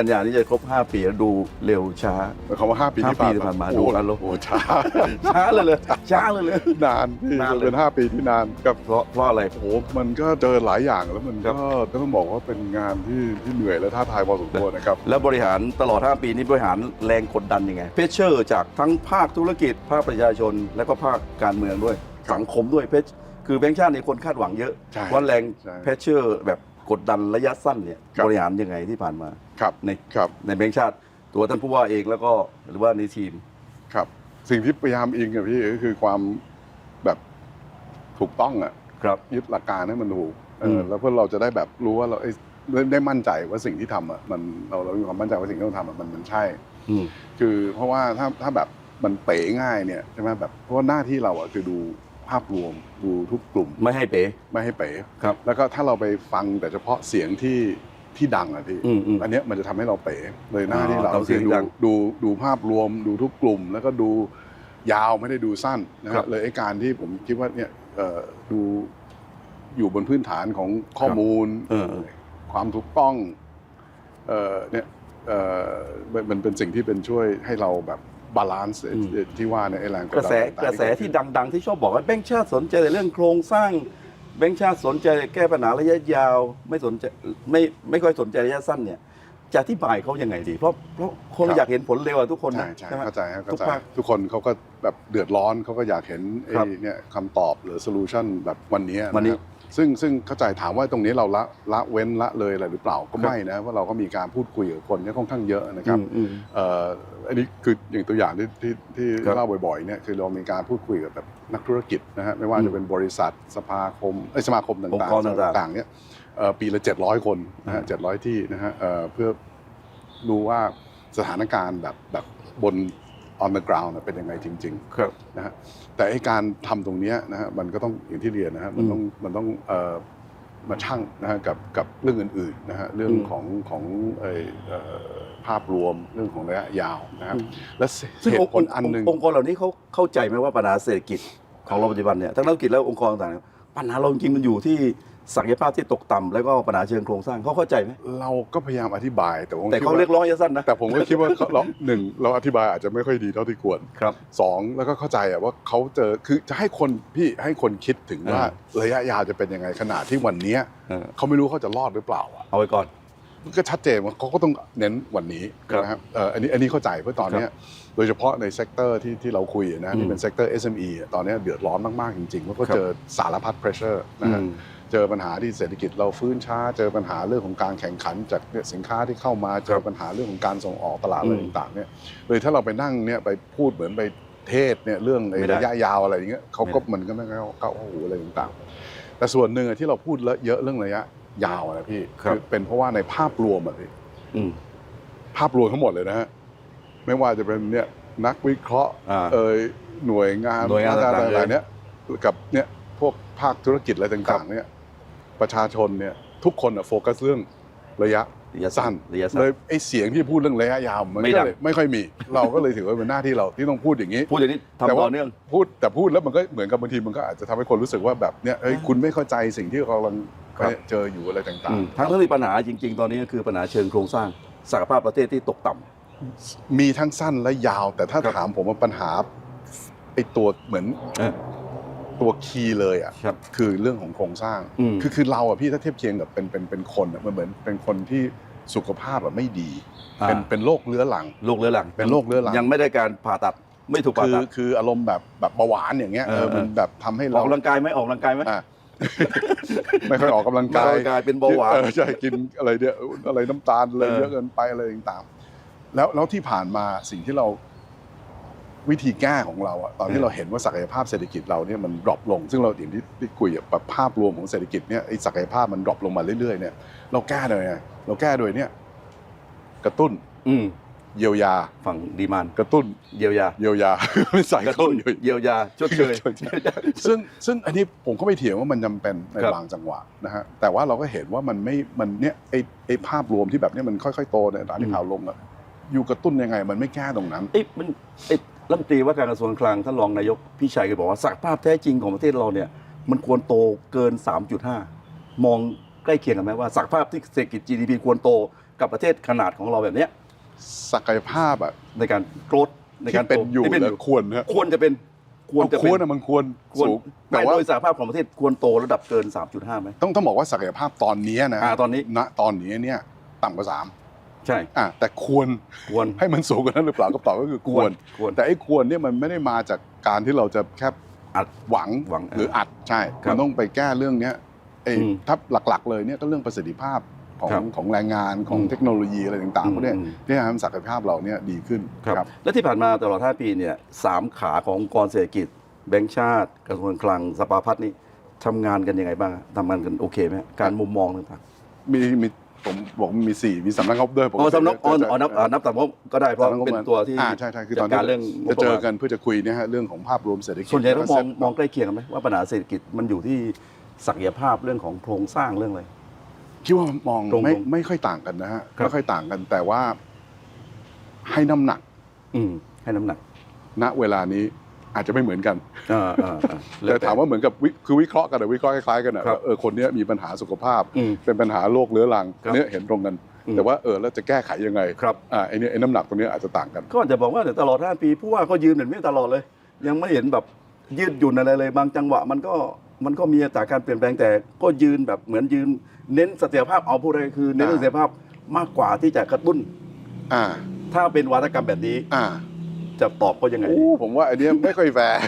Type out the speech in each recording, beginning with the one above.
กันยานี้จะครบ 5 ปีแล้วดูเร็วช้าหมายความว่าห้าปีห้าที่ปีผ่านที่ผ่านมาโอ้ดูโหกันแล้วโอ้โหช้า ช้าเลยเลยช้าเลยเลย นานพี่นานเลย เป็นห้าปีที่นานกับเพราะเพราะอะไร โอ้โหมันก็เจอหลายอย่างแล้วมันครัก็บก็ต้องบอกว่าเป็นงานที่ที่เหนื่อยและท้าทายพอสมควรนะครับ แล้วบริหารตลอด 5 ปีนี้บริหารแรงกดดันยังไงเพชเชอร์จากทั้งภาคธุรกิจ ภาคประชาชน และก็ภาคการเมืองด้วยครับสังคมด้วยเพชคือแบงค์ชาติในยคนคาดหวังเยอะใช่ว่าแรงใช่ เพชเชอร์แบบ กดดันระยะสั้นเนี่ยครับบริหารยังไงที่ผ่านมาครับ ในครับในแบงค์ชาติ ตัวท่านผู้ว่าเองแล้วก็หรือว่าในทีม ครับ สิ่งที่พยายามอิงกับพี่ก็คือความแบบถูกต้องอะครับ ยึดหลักการให้มันถูกเออม แล้วเพื่อเราจะได้แบบรู้ว่าเราเอ้ยได้ได้มั่นใจว่าสิ่งที่ทำอะมันเราเรามีความมั่นใจว่าสิ่งที่เราทำอะมันมันใช่ อืม คือเพราะว่าถ้าถ้าแบบมันเป๋ง่ายเนี่ยใช่ไหมแบบเพราะว่าหน้าที่เราอะคือดู ภาพรวมดูทุกกลุ่มไม่ให้เป๋ไม่ให้เป๋ครับ แล้วก็ถ้าเราไปฟังแต่เฉพาะเสียงที่ที่ดังอะพี่อืมอืม อันเนี้ยมันจะทำให้เราเป๋เลยหน้าที่อ๋อเราต้องเสีคืยองดูดังดูดูภาพรวมดูทุกกลุ่ม แล้วก็ดูยาวไม่ได้ดูสั้นนะครัฮะบเลยไอ้การที่ผมคิดว่าเนี่ยเอ่อดูอยู่บนพื้นฐานของข้อมูลเออเออ ความถูกต้องเอ่อเนี่ยเอ่อมันมันเป็นสิ่งที่เป็นช่วยให้เราแบบ บาลานซ์ที่ว่าในยไอ้แรงกระแสดดันกระแสที่ดัง ๆ ที่ชอบบอกว่าแบงค์ชาติสนใจในเรื่องโครงสร้าง แบงค์ชาติสนใจแก้ปัญหาระยะยาว ไม่สนใจไม่ไม่ค่อยสนใจระยะสั้นเนี่ยจะอธิบายเขายังไงดี เพราะเพราะคนอยากเห็นผลเร็วอะทุกคนใช่นะใช่ใช่ไหมเข้าใจครับทุเข้ากใจภาคทุกคนเขาก็แบบเดือดร้อนเขาก็อยากเห็นไอ้ครับเนี่ยคำตอบหรือโซลูชันแบบวันนี้วันนี้ะครับซึ่งซึ่งเข้าใจถามว่าตรงนี้เราละละเว้นละเลยอะไรหรือเปล่าก็ไม่นะว่าะเราก็มีการพูดคุยกับคนเนี่ยค่อนข้างเยอะนะครับอืมอืม เอ่ออันนี้คืออย่างตัวอย่างที่ที่ที่ครับเล่าบ่อยๆเนี่ยคือเรามีการพูดคุยกับแบบนักธุรกิจนะฮะไม่ว่าอืมจะเป็นบริษัทสภาคมเอ้ยสมาคมองค์ต่างกรต่างๆๆต่างๆเนี่ยเอ่อปีละ 700 คนนะฮะอืม700 ที่นะฮะเอ่อเพื่อดูว่าสถานการณ์แบบแบบบน on the ground น่ะเป็นยังไงจริงๆครับนะฮะแต่ไอ้การทำตรงเนี้ยนะฮะมันก็ต้องอย่างที่เรียนนะฮะมันต้องมันต้องเอ่อมาชั่งนะฮะกับกับเรื่องอื่นๆนะฮะเรื่องอืมของของเอ่อเอ่อภาพรวมเรื่องของระยะยาวนะครับอืมและซึ่งเหองตุค์ผลอันหนึ่งองค์กรเหล่านี้เขาเข้าใจไหมว่าปัญหาเศรษฐกิจของเราปัจจุบันเนี่ยทั้งนักธุรกิจและองค์กรต่างๆเนี่ยปัญหาเราจริงๆมันอยู่ที่ ศักยภาพที่ตกต่ำแล้วก็ปัญหาเชิงโครงสร้างเขาเข้าใจไหมเราก็พยายามอธิบาย แต่ผมแต่คิดเขาว่าเรียกร้องระยะสั้นนะแต่ผมก็คิดว่าเขาเราหนึ่งเราอธิบายอาจจะไม่ค่อยดีเท่าที่ควรครับ สองแล้วก็เข้าใจอะว่าเขาเจอคือจะให้คนพี่ให้คนคิดถึงว่าระยะยาวจะเป็นยังไงขนาดที่วันเนี้ยเออ เขาไม่รู้เขาจะรอดหรือเปล่าอะ เอาไว้ก่อนก็ชัดเจนว่าเขาก็ต้องเน้นวันนี้ครับนะครับเอ่ออันนี้อันนี้เข้าใจเพราะตอนเนี้ยโดยเฉพาะในเซกเตอร์ที่ที่เราคุยอะนะอืมที่เป็นเซกเตอร์ SME อะตอนเนี้ยเดือดร้อนมาก ๆ จริงๆเพราะเขาครับ เจอสารพัด pressure นะฮะอืม เจอปัญหาที่เศรษฐกิจเราฟื้นช้า เจอปัญหาเรื่องของการแข่งขันจากเนี่ยสินค้าที่เข้ามาเจอปัญหาเรื่องของการส่งออกตลาดอะไรอืมต่างๆเนี่ยเลยถ้าเราไปนั่งเนี่ยไปพูดเหมือนไปเทศเนี่ยเรื่องไอ้ไม่ได้ระยะยาวอะไรอย่างเงี้ยเขาก็ไม่ได้มันก็ไม่เข้าเข้าหูอะไรต่างๆ แต่ส่วนหนึ่งอะที่เราพูดเยอะเรื่องระยะยาวอะนะพี่ครับเป็นเพราะว่าในภาพรวมอะพี่อืมภาพรวมทั้งหมดเลยนะฮะไม่ว่าจะเป็นเนี่ยนักวิเคราะห์อ่าเอ่ยหน่วยงานหน่วยงานราชกรต่างๆอะไรเนี่ยกับเนี่ยพวกภาคธุรกิจอะไรต่างๆเนี่ย ประชาชนเนี่ยทุกคนอะโฟกัสเรื่องระยะระยะสั้สั้นนระยะสั้นเลยไอ้เสียงที่พูดเรื่องระยะยาวมันไม่ก็ดังเลยไม่ค่อยมี เราก็เลยถือว่าเป็นหน้าที่เราที่ต้องพูดอย่างนี้ พูดอย่างนี้แต่ทำว่าต่อเนื่องพูดแต่พูดแล้วมันก็เหมือนกับบางทีมันก็อาจจะทำให้คนรู้สึกว่าแบบเนี่ยเอ้ยคุณไม่เข้าใจสิ่งที่เรากำลังครับเจออยู่อะไรต่างอืมทั้งที่ปัญหาจริง ๆ ตอนนี้ก็คือปัญหาเชิงโครงสร้างศักยภาพประเทศที่ตกต่ำๆมีทั้งสั้นและยาว แต่ถ้าครับถามผมว่าปัญหาไอ้ตัวเหมือนเออ ตัวคีย์เลยอะครับคือเรื่องของโครงสร้างอืมคือคือเราอะพี่ถ้าเทียบเคียงกับเป็นเป็นเป็นคนอะมันเหมือนเป็นคนที่สุขภาพแบบไม่ดีอ่าเป็นเป็นโรคเรื้อรังโรคเรื้อรัง เป็นโรคเรื้อรังยังไม่ได้การผ่าตัดไม่ถูกผ่าคือตัดคืออารมณ์แบบแบบเบาหวานอย่างเงี้ยเอเอออมันแบบทำให้อเราอกกำลังกายไหมออกกำลังกายไหมอะไม่ค่อยออกกำลังออกกายกำลังกายเป็นเบาหวานเออใช่กินอะไรเนี่ยอะไรน้ำตาลอะไรเออเยอะเกินไปอะไรต่างๆแล้วแล้วที่ผ่านมาสิ่งที่เรา วิธีแก้ของเราอะตอนที่เราเห็นว่าศักยภาพเศรษฐกิจเราเนี่ยมันดรอปลง ซึ่งเราอย่างที่ที่คุยอะแบบภาพรวมของเศรษฐกิจเนี่ยไอ้ศักยภาพมันดรอปลงมาเรื่อยๆเนี่ยเราแก้โดยไงเราแก้โดยเนี่ยกระตุ้นอืมเยียวยาฝั่งดีมานกระตุ้นเยียวยาเยียวยาไม่ใส่กระเข้าตุ้นเยียวยาเยียวยาชดเชยซึ่งซึ่งอันนี้ผมก็ไม่เถียงว่ามันจำเป็นในครับบางจังหวะนะฮะแต่ว่าเราก็เห็นว่ามันไม่มันเนี่ยไอไอภาพรวมที่แบบเนี้ยมันค่อยๆโตในร้านที่ข่าวลงอะอยู่กระตุ้นยังไง มันไม่แก้ตรงนั้นเอ้ยมันเอ้ย รัฐมนตรีว่าการกระทรวงคลังท่านรองนายกพี่ชัยก็บอกว่าศักยภาพแท้จริงของประเทศเราเนี่ยมันควรโตเกิน 3.5 มองใกล้เคียงกันไหมว่าศักยภาพที่เศรษฐกิจ GDP ควรโตกับประเทศขนาดของเราแบบเนี้ยศักยภาพอะในการโกรธในที่การเป็นโตอยู่ที่เป็นแล้อวยู่ควรนะควรจะเป็นควรจะเอาคเป็นวรอะมันควรควรสูงแต่แต่ว่าโดยสหภาพของประเทศควรโตระดับเกิน 3.5ไหมต้องต้องบอกว่าศักยภาพตอนนี้นะอ่าตอนนี้ณตอนนี้เนี่ยต่ำกว่าสาม ใช่ อะแต่ควรควร ให้มันสูงกว่านั้นหรือเปล่าก็ตอบก็คือควร ควร แต่ไอ้ควรเนี่ยมันไม่ได้มาจากการที่เราจะแค่อัดหวังหวังหรืออัดใช่ครับมันต้องไปแก้เรื่องเนี้ยไอ้อืมถ้าหลักๆ เลยเนี่ยก็เรื่องประสิทธิภาพของครับของแรงงานของอืมเทคโนโลยีอะไรต่างๆพวกเนี้ยอืมที่ทำให้ศักยภาพเราเนี่ยดีขึ้นครับและที่ผ่านมาตลอด 5 ปีเนี่ยสามขาขององค์กรเศรษฐกิจ แบงก์ชาติ กระทรวงการคลังสภาพัฒน์นี่ทำงานกันยังไงบ้างอะทำงานกันโอเคไหมการมุมมองต่างมีมี ผมบอกมีสี่มีสำนักงบด้วยๆอ๋อสำนักอ๋ออ๋อนับอ่านับสำนักก็ได้เพราะสำนักงบเป็นตัวที่อ่าใช่ใช่คือตจัอนดนี้การเรื่องจะเจองบประมาณกันเพื่อจะคุยเนี่ยฮะเรื่องของภาพรวมเศรษฐกิจส่วนใหญ่ต้องมองแล้วก็มองใกล้เคียงกันไหมว่าปัญหาเศรษฐกิจมันอยู่ที่ศักยภาพเรื่องของโครงสร้างเรื่องอะไร คิดว่ามองตรงๆไม่ไม่ค่อยต่างกันนะฮะครับ ไม่ค่อยต่างกันแต่ว่าให้น้ำหนักอืมให้น้ำหนักณเวลานี้ อาจจะไม่เหมือนกันอ่าอ่าอ่าแต่ถามว่าเหมือนกับวิคือวิเคราะห์กันอะวิเคราะห์คล้ายๆกันอะครับว่าเออคนเนี้ยมีปัญหาสุขภาพอืมเป็นปัญหาโรคเรื้อรังครับเนี้ยเห็นตรงกันอืมแต่ว่าเออแล้วจะแก้ไขยังไงครับอ่าไอ้เนี่ยไอ้น้ำหนักตรงเนี้ยอาจจะต่างกัน ก็จะบอกว่าแต่ตลอด 5 ปีผู้ว่าก็ยืนแบบนี้ตลอดเลย ยังไม่เห็นแบบยืดหยุ่นอะไรเลยบางจังหวะมันก็มันก็มีจากการเปลี่ยนแปลงแต่ก็ยืนแบบเหมือนยืน เน้นเสถียรภาพเอาพูดอะไรคือเน้นอ่าเสถียรภาพมากกว่าที่จะกระตุ้นอ่าถ้าเป็นวาทกรรมแบบนี้อ่า จะตอบก็ยังไงโอ้ผมว่าไอ้เนี้ยไม่ค่อยแฟร์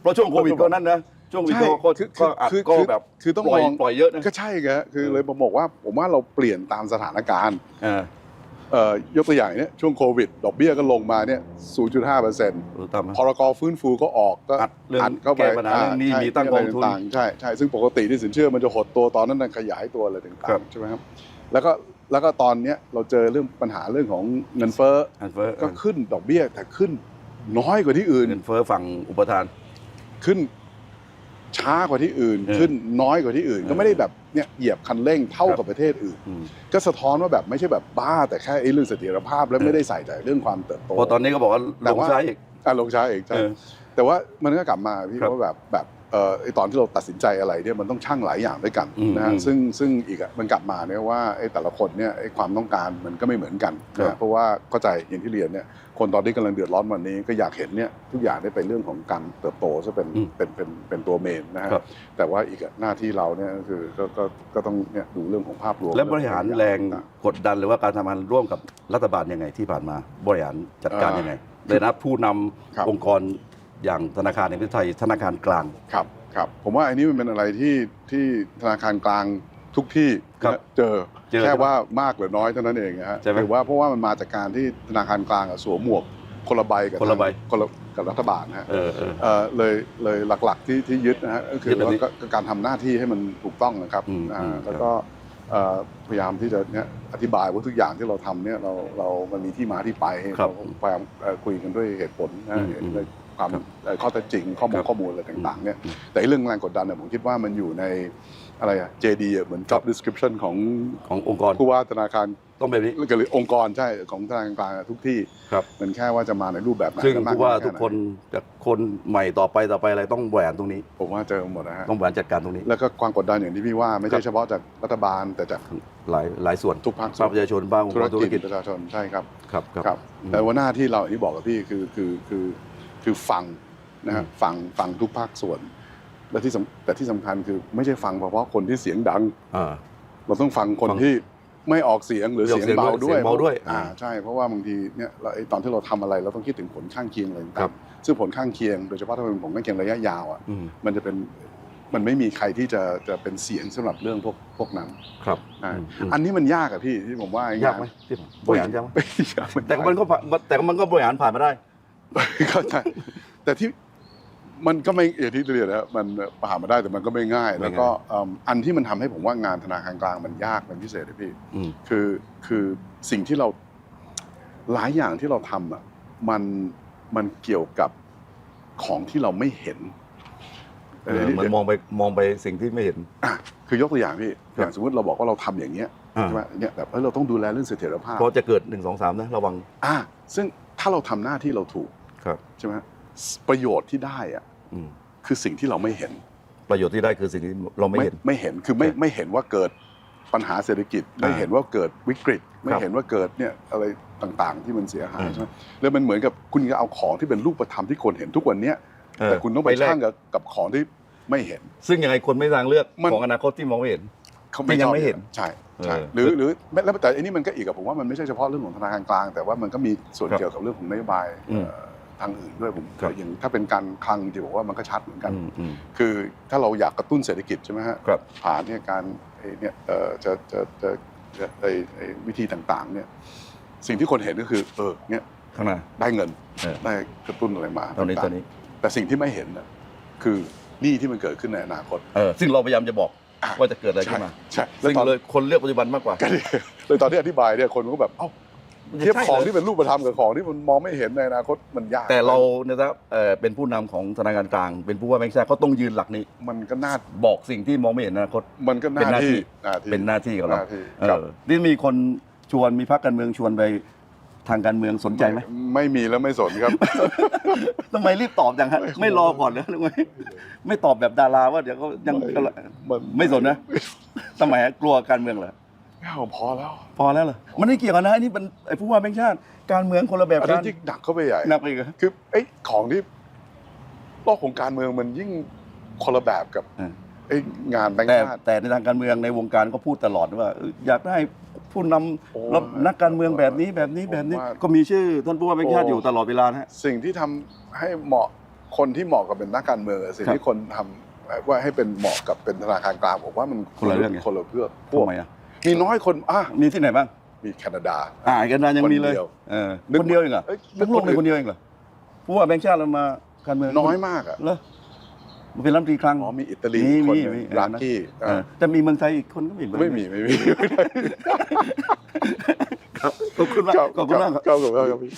เพราะช่วงโควิดก็นั่นนะ ช่วงโควิดก็ก็คือก็อัดคือก็คือแบบคือต้องปล่อยมอง ปล่อยเยอะนะก็ใช่ไงคือเออเลยผมบอกว่าผมว่าเราเปลี่ยนตามสถานการณ์เออเอ่อยกตัวอย่างเนี้ยช่วงโควิด ดอกเบี้ยก็ลงมาเนี่ย 0.5เปอร์เซ็นต์รู้ตามไหมพรกฟื้นฟูก็ออกก็อัดเรื่องเข้าไปแก้ปัญหาเรื่องหนี้ใช่มีตั้งกองทุนะไรต่าๆใช่ใช่ซึ่งปกติที่สินเชื่อมันจะหดตัวตอนนั้นนะขยายตัวอะไรต่าครังบ ๆใช่ไหมครับแล้วก็ แล้วก็ตอนเนี้ยเราเจอเรื่องปัญหาเรื่องของเงินเฟ้ออันเฟ้อก็ขึ้นดอกเบี้ยแต่ขึ้นน้อยกว่าที่อื่นเงินเฟ้อฝั่งอุปทาน ขึ้นช้ากว่าที่อื่นเออขึ้นน้อยกว่าที่อื่นเออก็ไม่ได้แบบเนี่ยเหยียบคันเร่งเท่าครับกับประเทศอื่นอืมก็สะท้อนว่าแบบไม่ใช่แบบบ้า แต่แค่ไอ้เรื่องเสถียรภาพแล้วเออไม่ได้ใส่ใจเรื่องความเติบโตเพราะตอนนี้ก็บอกว่าแต่ลงว่าซ้ายอีกอะลงช้าเองใช่เออแต่ว่ามันก็กลับมาพี่ครับว่าแบบแบบเอ่อ ไอ้ตอนที่เราตัดสินใจอะไรเนี่ยมันต้องชั่งหลายอย่างด้วยกันอืมนะฮะอืมซึ่งซึ่งอีกอะมันกลับมาเนี่ยว่าไอ้แต่ละคนเนี่ยไอ้ความต้องการมันก็ไม่เหมือนกันครันะบฮะเพราะว่าเข้าใจอย่างที่เรียนเนี่ยคนตอนนี้กำลังเดือดร้อนวันนี้ก็อยากเห็นเนี่ยทุกอย่างได้เป็นเรื่องของการเติบโตซะเป็นอืมเป็นเป็นเป็นตัวเมนนะฮะครับแต่ว่าอีกอะหน้าที่เราเนี่ยก็คือก็ก็ก็ต้องเนี่ยดูเรื่องของภาพรวมและบริหารแรงต่างกดดันหรือว่าการทำงานร่วมกับรัฐบาลยังไงที่ผ่านมาบริหารจัดการอ่ายัยังไงเลยนะผู้นำครับองค์กร อย่างธนาคารแห่งประเทศไทยธนาคารกลาง ครับครับผมว่าอันนี้มันเป็นอะไรที่ที่ธนาคารกลางทุกที่ครับเจอเจอแค่ว่ามากหรือน้อยเท่านั้นเองนะฮะใช่ไหม หรือว่าเพราะว่ามันมาจากการที่ธนาคารกลางอะสวมหมวกคนละใบกับคนละใบ คนละกับรัฐบาลนะฮะ เออเออ เอ่อเลยเลยหลักๆที่ที่ยึดนะฮะก็คืยึอดแบบว่านี้ก็ก็การทำหน้าที่ให้มันถูกต้องนะครับอืมอ่าอืม แล้วก็เอ่อพยายามที่จะเนี่ยอธิบายว่าทุกอย่างที่เราทำเนี่ยเราเรามันมีที่มาที่ไปครับเราพยายามเอ่อคุยกันด้วยเหตุผลนะอืมเห็นอืมใน ความครับเอ่อข้อเท็จจริงข้อมูคลรับข้อมูลอะไรต่างๆเนี่ยอืมแต่ไอ้เรื่องแรงกดดันเนี่ยผมคิดว่ามันอยู่ในอะไรอะ JD อะเหมือน job description ของขององค์กรผู้ว่าธนาคารต้องแบบนี้หรือองค์กรใช่ของธนาคารกลางอะทุกที่ครับมันแค่ว่าจะมาในรูปแบบไหนซึ่งและมผู้ว่าน้อยทุกแไหคนจากคนใหม่ต่อไปต่อไปอะไรต้องบริหารตรงนี้ ผมว่าเจอหมดนะฮะต้องบริหารจัดการตรงนี้ แล้วก็ความกดดันอย่างที่พี่ว่าไม่ครัใช่บเฉพาะจากรัฐบาลแต่จากหลายหลายส่วนทุกภาคภาคประชาชนบ้างองค์ธุกรรธุรกิกิจจประชาชนใช่ครับครับครับครับอืมแต่ว่าหน้าที่เราอย่างที่บอกกับพี่คือคือคือ คือฟังนะฮะอืมฟังฟังทุกภาคส่วน และที่สำแต่ที่สำคัญคือไม่ใช่ฟังเฉพาะคนที่เสียงดังอ่าเราต้องฟังคนฟังที่ไม่ออกเสียงหรือไม่ออกเสียงเบาเสียงด้วยเสียงเบาด้วยอ่าอ่าใช่เพราะว่าบางทีเนี่ยเราไอ้ตอนที่เราทำอะไรเราต้องคิดถึงผลข้างเคียงอะไรครัต่าบงๆซึ่งผลข้างเคียงโดยเฉพาะถ้าเป็นผลข้างเคียงระยะยาวอะอืมมันจะเป็นมันไม่มีใครที่จะจะเป็นเสียงสำหรับเรื่องพวกพวกนั้น ครับอ่าอืมอืมอันนี้มันยากอะพี่ที่ผมว่ายากไหมที่ผมบริหารยากไหมไม่ยากแต่ก็มันก็ผ่านแต่ก็มันก็บริหารผ่านมาได้ เข้าใจแต่ที่มันก็ไม่อย่างที่เรียนนะมันผ่านมาได้แต่มันก็ไม่ง่ายไม่ง่ายแล้วก็เอิ่มอันที่มันทำให้ผมว่างานธนาคารกลางมันยากเป็นพิเศษเลยพี่อืมคือคือสิ่งที่เราหลายอย่างที่เราทำอะมันมันเกี่ยวกับของที่เราไม่เห็นเออเหมันมองไปมองไปสิ่งที่ไม่เห็นอะคือยกตัวอย่างพี่ครับอย่างสมมติเราบอกว่าเราทำอย่างเนี้ยอ่าใช่ไหมเนี่ยแบบเอ้ยเราต้องดูแลเรื่องเสถียรภาพเพราะจะเกิดหนึ่งสองสามนะระวังอ่าซึ่งถ้าเราทำหน้าที่เราถูก ครับใช่ไหมประโยชน์ที่ได้อะอืมคือสิ่งที่เราไม่เห็น ประโยชน์ที่ได้คือสิ่งที่เราไม่เห็น ไม่เห็นคือไม่ครับไม่เห็นว่าเกิดปัญหาเศรษฐกิจ ไม่อ่าเห็นว่าเกิดวิกฤต ไม่ครับเห็นว่าเกิดเนี่ยอะไรต่างๆ ที่มันเสียหายอืมใช่ไหมแล้วมันเหมือนกับคุณจะเอาของที่เป็นรูปธรรมที่คนเห็นทุกวันเนี้ยเออแต่คุณต้องไปไปแลกช่างกับกับของที่ไม่เห็น ซึ่งยังไงคนไม่ทางเลือกมันของอนาคตที่มองไม่เห็นเขาที่ยังชอบไม่เห็นใช่ใช่เออหรือหรือแล้วแต่อันนี้มันก็อีกกับผมว่ามันไม่ใช่เฉพาะเรื่องของธนาคารกลาง แต่ว่ามันก็มีส่วนครับเกี่ยวกับเรื่องของนโยบายอืมเอ่อ ทางอื่นด้วยผมครับอย่างถ้าเป็นการคลังที่บอกว่ามันก็ชัดเหมือนกันอืมอืมคือถ้าเราอยากกระตุ้นเศรษฐกิจใช่ไหมฮะครับ ผ่านเนี่ยการไอ้เนี่ยเอ่อจะจะจะจะไอ้ไอ้วิธีต่างๆเนี่ยสิ่งที่คนเห็นก็คือเออเนี่ยข้างหน้า ได้เงินเออ ได้กระตุ้นอะไรมาตอนนี้างๆตอนนี้แต่สิ่งที่ไม่เห็นน่ะคือหนี้ที่มันเกิดขึ้นในอนาคต เออซึ่งเราพยายามจะบอกอะ ว่าจะเกิดอะไรขึ้นมาใช่แล้วซึ่งตอน เลยคนเลือกปัจจุบันมากกว่า ก็เนี่ยเลยตอนที่อธิบายเนี่ยคนก็แบบเอ้า มันจะเทียบใช่ของเหรอที่เป็นรูปธรรมกับของที่มันมองไม่เห็นในอนาคตมันยากแต่เราเนี่ยนะครับเอ่อเป็นผู้นำของธนาคารกลาง เป็นผู้ว่าแบงค์ชาติเขาต้องยืนหลักนี้ มันก็น่าบอกสิ่งที่มองไม่เห็นอนาคต มันก็เป็นหน้าที่หน้าที่เป็นหน้าที่ของเราหน้าที่เอครับ อนี่มีคนชวนมีพรรคการเมืองชวนไปทางการเมืองสนใจไหม ไม่มีแล้วไม่สนครับ ทำไมรีบตอบจังฮะไม่ไม่รอก่อนเลยหรือไงไม่ตอบแบบดาราว่าเดี๋ยวเขายังมันไม่สนนะทำไมฮะกลัวการเมืองเหรอ ไม่เอาพอแล้วพอแล้วเหรอมันไม่เกี่ยวกันนะอันนี้เป็นไอ้ผู้ว่าแบงค์ชาติการเมืองคนละแบบอันกันี้นยิ่งหนักเข้าไปใหญ่ หนักไปอีกเหรอ คือไอ้ของที่โลกของการเมืองมันยิ่งคนละแบบกับเออไอ้งานแบงค์แต่ชาติ แต่ในทางการเมืองในวงการก็พูดตลอดว่าเอออยากได้ผู้นำโอ้รับนักการเมืองแบบนี้แบบนี้ผมแบบนี้ว่าก็มีชื่อท่านผู้ว่าแบงค์ชาติโอ้ อยู่ตลอดเวลานะฮะ สิ่งที่ทำให้เหมาะคนที่เหมาะกับเป็นนักการเมืองกับสิ่งครับที่คนทำว่าให้เป็นเหมาะกับเป็นธนาคารกลางผมว่ามันคนละเรื่องไง คนละเพื่อพวทำกไมอะ มีน้อยคนอะมีที่ไหนบ้างมีแคนาดา อ่ากันดานยังมีเลยคนเดียวเออนึกคนเดียวเองเหรอเอ้ย ทั้งโลกในคนเดียวเองเหรอผู้ว่าแบงค์ชาติเรามาการเมืองน้อยมากอะเหรอมันเป็นรัฐมนตรีคลัง อ๋อมีอิตาลีมีคนมีหนึ่งมีรักกี้เออแต่มีเมืองไทยอีกคนก็ไม่เห็นเลยไม่มีไม่มีครับขอบคุณมากครับขอบคุณมากครับ ครับขอบคุณครับพี่